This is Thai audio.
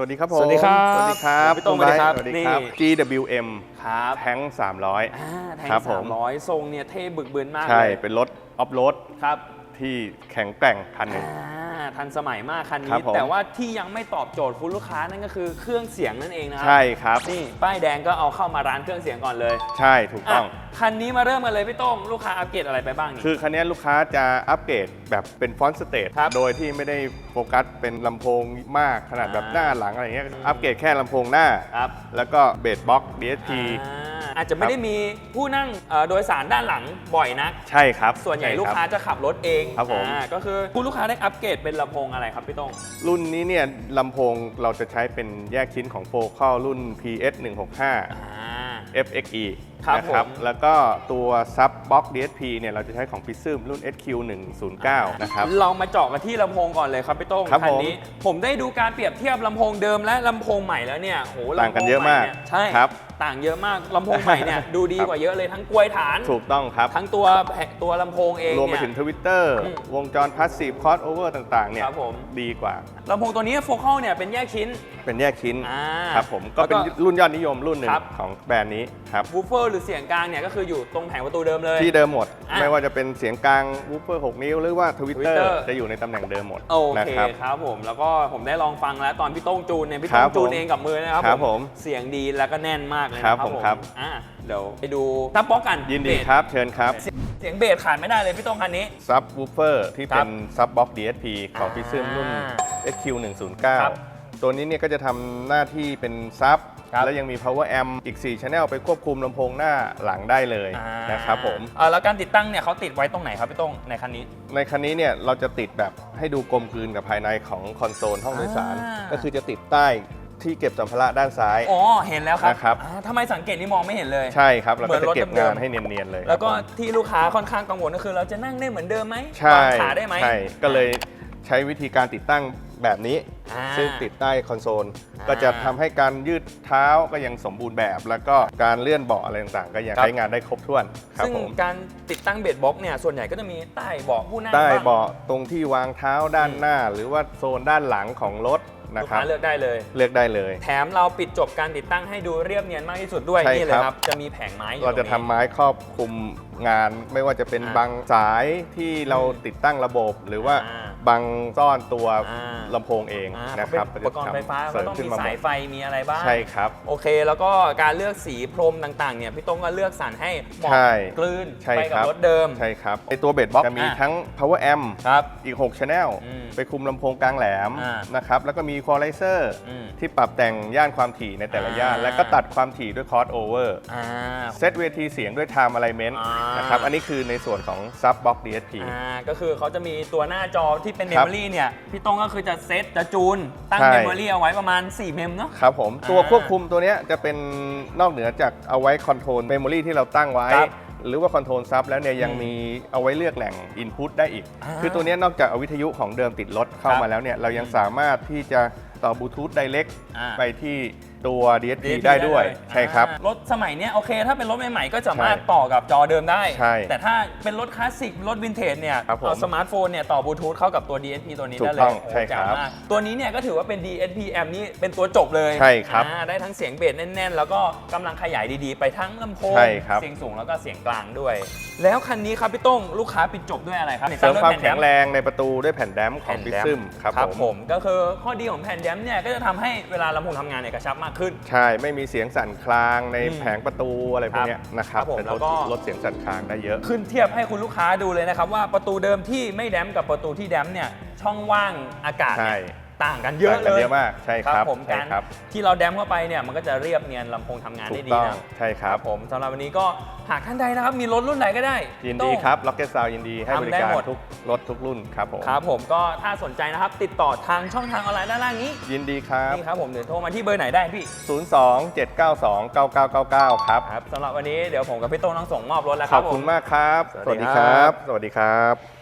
วัสดีครับผม สวัสดีครับ สวัสดีครับพี่โต้งณไบสวัสสดีวัสครับดีครับ GWM ครับแทง300อ่าแทงครับผสามมร้อยทรงเนี่ยเท่บึกบึนมากใช่เลยเป็นรถออฟโรดครับที่แข็งแกร่งคันหนึ่ง อ่า ทันสมัยมากคันครันี้ บผม แต่ว่าที่ยังไม่ตอบโจทย์คุณลูกค้านั่นก็คือเครื่องเสียงนั่นเองนะครัใช่ครับ นี่ป้ายแดงก็เอาเข้ามาร้านเครื่องเสียงก่อนเลยใช่ถูกต้อง อะคันนี้มาเริ่มกันเลยพี่โต้งลูกค้าอัปเกรดอะไรไปบ้างนี่ คือคันนี้ลูกค้าจะอัปเกรดแบบเป็นฟอนต์สเตทครับโดยที่ไม่ได้โฟกัสเป็นลำโพงมากขนาดแบบอ่า หน้าหลังอะไรเงี้ยอัปเกรดแค่ลำโพงหน้า ครับแล้วก็เบสบ็อก DSP อ่า อาจจะไม่ได้มีผู้นั่งเอ่อโดยสารด้านหลังบ่อยนัก ใช่ครับ ส่วนใหญ่ช่ลูกรับค้าจะขับรถเองครับผมอ่าก็คือคุณลูกค้าได้อัปเกรดเป็นลำโพงอะไรครับพี่โต้งรุ่นนี้เนี่ยลำโพงเราจะใช้เป็นแยกชิ้นของโฟค a l รุ่น PS 165อ่า FXE ครับนะผมแล้วก็ตัวซับบ็อก DSP เนี่ยเราจะใช้ของ Prism รุ่น SQ 109นะครับเรามาเจาะกันที่ลำโพงก่อนเลยครับพี่โต้งครับคันผมนี้ ผมได้ดูการเปรียบเทียบลำโพงเดิมและลำโพงใหม่แล้วเนี่ยโหลำโพต่างกันเยอะมากใหนี่ใช่ครับต่างเยอะมากลำโพงใหม่เนี่ยดูดีครับกว่าเยอะเลยทั้งกลวยฐาน ถูกต้องครับ ทั้งตัวแผ่นตัวลำโพงเองรวมไปเนี่ยถึงทวิตเตอร์อืมวงจรพาสซีฟคอ s โอเวอร์ต่างๆเนี่ยครับผมดีกว่าลำโพงตัวนี้โฟกัลเนี่ยเป็นแยกชิ้น เป็นแยกชิ้นอ่าครับผมก็เป็นแล้วก็รุ่นยอดนิยมรุ่นหนึ่งครับของแบรนด์นี้ครับวูฟเฟอร์หรือเสียงกลางเนี่ยก็คืออยู่ตรงแผงประตูเดิมเลย ที่เดิมหมด อะไม่ว่าจะเป็นเสียงกลางวูฟเฟอร์6นิ้ว หรือว่าทวิตเตอร์ Twitter จะอยู่ในตำแหน่งเดิมหมดโอนะเคครับ ครับผมแล้วก็ผมได้ลองฟังแล้วตอนพี่โต้งจูนเนี่ยพี่ครัโต้บงจูนผมเองกับมือนะครับครับผมเสียงดีแล้วก็แน่นมากเลยครันะบผมครับ อ่าเดี๋ยวไปดูซับบ็อกกันยินดีเบสครับเชิญครับเสียงเบสขาดไม่ได้เลยพี่โต้งคันนี้ ซับวูฟเฟอร์ที่ครัเป็บนซับบ็อก DSP ของอ่า Prism รุ่น SQ ครับ109 ตัวนี้เนี่ยก็จะทำหน้าที่เป็นซับ ครับแล้วยังมี power amp อีก 4 channel ไปควบคุมลำโพงหน้าหลังได้เลยอ่านะครับผม อ่าแล้วการติดตั้งเนี่ยเขาติดไว้ตรงไหนครับพี่โต้งในคันนี้ ในคันนี้เนี่ยเราจะติดแบบให้ดูกลมกลืนกับภายในของคอนโซลห้องโดยสาร อ่า ก็คือจะติดใต้ที่เก็บสัมภาระด้านซ้าย อ๋อเห็นแล้วครับนะครับ อ่าทำไมสังเกตนี่มองไม่เห็นเลย ใช่ครับเราเหมืก็อนจะรถเก็บเดิงามนให้เนียนๆเลยแล้วก็ครับผมที่ลูกค้าค่อนข้างกังวลก็คือ เราจะนั่งได้เหมือนเดิมไหมใช่วางขาได้ไหม ใช่ก็เลยใช้วิธีการติดตั้งแบบนี้ อ่า ซึ่งติดใต้คอนโซล อ่าก็จะทำให้การยืดเท้าก็ยังสมบูรณ์แบบ แล้วก็การเลื่อนเบาะอะไรต่างๆ ก็ยังครับ ใช้งานได้ครบถ้วนครับซึ่งผม การติดตั้งเบสบ็อกเนี่ยส่วนใหญ่ก็จะมีใต้เบาะผู้นั่งใต้บ้างเบาะตรงที่วางเท้าด้านหน้า หรือว่าโซนด้านหลังของรถนะลูกครับ ค้าเลือกได้เลย เลือกได้เลย แถมเราปิดจบการติดตั้งให้ดูเรียบเนียนมากที่สุดด้วยใช่นี่เลยครับครับจะมีแผงไม้อยู่เราจะตทำงนี้ ไม้ครอบคลุมงาน ไม่ว่าจะเป็นอ่าบางสายที่เราติดตั้งระบบ หรือว่าอ่าบางซ่อนตัวอ่า ลำโพงเองอ่านะครับเป็นอุปกรณ์ไฟฟ้าเสริก็มต้องขึ้นมีมาหมสายดไฟมีอะไรบ้างใช่ครับ โอเค แล้วก็การเลือกสีพรมต่างๆเนี่ยพี่ต้งก็เลือกสรรให้เหมาะใช่กลืนใช่ไปคกัรับบรถเดิมใช่ครับไอตัวเบสบ็อกจะมีอ่าทั้ง power amp ครับอีก 6 channel อืมไปคุมลำโพงกลางแหลมอ่านะครับแล้วก็มี equalizer อืมที่ปรับแต่งย่านความถี่ในแต่ละย่านอ่าแล้วก็ตัดความถี่ด้วย cross over อ่าเซตเวทีเสียงด้วย time alignment อ่านนะครับอันนี้คือในส่วนของ sub box DSP อ่าก็คือเขาจะมีตัวหน้าจอที่เป็นเมครัมบโมรีเนี่ยพี่ต้งก็คือจะเซตจะจูนตั้งใช่ เมมโมรีเอาไว้ประมาณ 4 เมมเนาะ ครับผม ตัวอ่าควบคุมตัวเนี้ยจะเป็นนอกเหนือจากเอาไว้คอนโทรลเมมโมรีที่เราตั้งไว้ ครับหรือว่าคอนโทรลซับแล้วเนี่ยยังอืมมีเอาไว้เลือกแหล่ง Input ได้อีก อ่าคือตัวเนี้ยนอกจากเอาวิทยุของเดิมติดรถเข้าครับมาแล้วเนี่ยเรายังสามารถที่จะต่อบลูทูธไดเ c กอ่า ไปที่ ตัว DSP DSP ได้ด้วยเลยใช่ครับอ่ารถสมัยเนี้ยโอเค ถ้าเป็นรถใหม่ๆ ก็สามารถใช่ต่อกับจอเดิมได้ ใช่แต่ถ้าเป็นรถคลาสสิก รถวินเทจเนี่ย ครับผมเอาสมาร์ทโฟนเนี่ย ต่อบลูทูธเข้ากับตัว DSP ตัวนี้ถูกได้เลยต้องโอ้ใช่ครับแจ๋วมากตัวนี้เนี่ยก็ถือว่าเป็น DSP M นี่เป็นตัวจบเลยใช่ครับอ่าได้ทั้งเสียงเบสแน่นๆ แล้วก็กำลังขยายดีๆ ไปทั้งลำโพง ใช่ครับ เสียงสูงแล้วก็เสียงกลางด้วย แล้วคันนี้ครับพี่โต้งลูกค้าปิดจบด้วยอะไรครับเสริมความติดแข็ตั้งด้วยแรผ่นงในประตูด้วยแผ่นแดมของแผ่นพิแดมซึมครับครับผผมมก็คือข้อดีของแผ่นแดมเนี่ยก็จะทำให้เวลาลำโพงทำงานเนี่ยกระชับมากขึ้น ใช่ ไม่มีเสียงสั่นคลางในอืมแผงประตูอะไรพวกเนี้ยนะครับครับผมเป็นแล้รวถก็ลดเสียงสั่นคลางได้เยอะ ขึ้นเทียบให้คุณลูกค้าดูเลยนะครับว่าประตูเดิมที่ไม่แดมกับประตูที่แดมเนี่ยช่องว่างอากาศเนี่ยใช่ ต่างกันเยอะต่างเลกันยเยอะมากใช่ครับผมใช่การครับ ที่เราแดมเข้าไปเนี่ยมันก็จะเรียบเนียนลำโพงทำงานถูได้กดีต้องนะใช่ครับผมสำหรับวันนี้ก็หากท่านใดนะครับมีรถรุ่นไหนก็ได้ยินต้ดีองครับ Rocket Sound ยินดีให้บริทำได้การหมดทุกรถทุกรุ่นครับผมครับผมก็ถ้าสนใจนะครับติดต่อทางช่องทางออนไลน์ด้านล่างนี้ยินดีครับ นี่ครับผมเดี๋ยวโทรมาที่เบอร์ไหนได้พี่ 02-792-9999 ครับ ครับสำหรับวันนี้เดี๋ยวผมกับพี่โต้งต้องส่งมอบรถแล้วคขรัอบบคุณผมมากครับสสวัวัสสดีดีคครัรับบสวัสดีครับ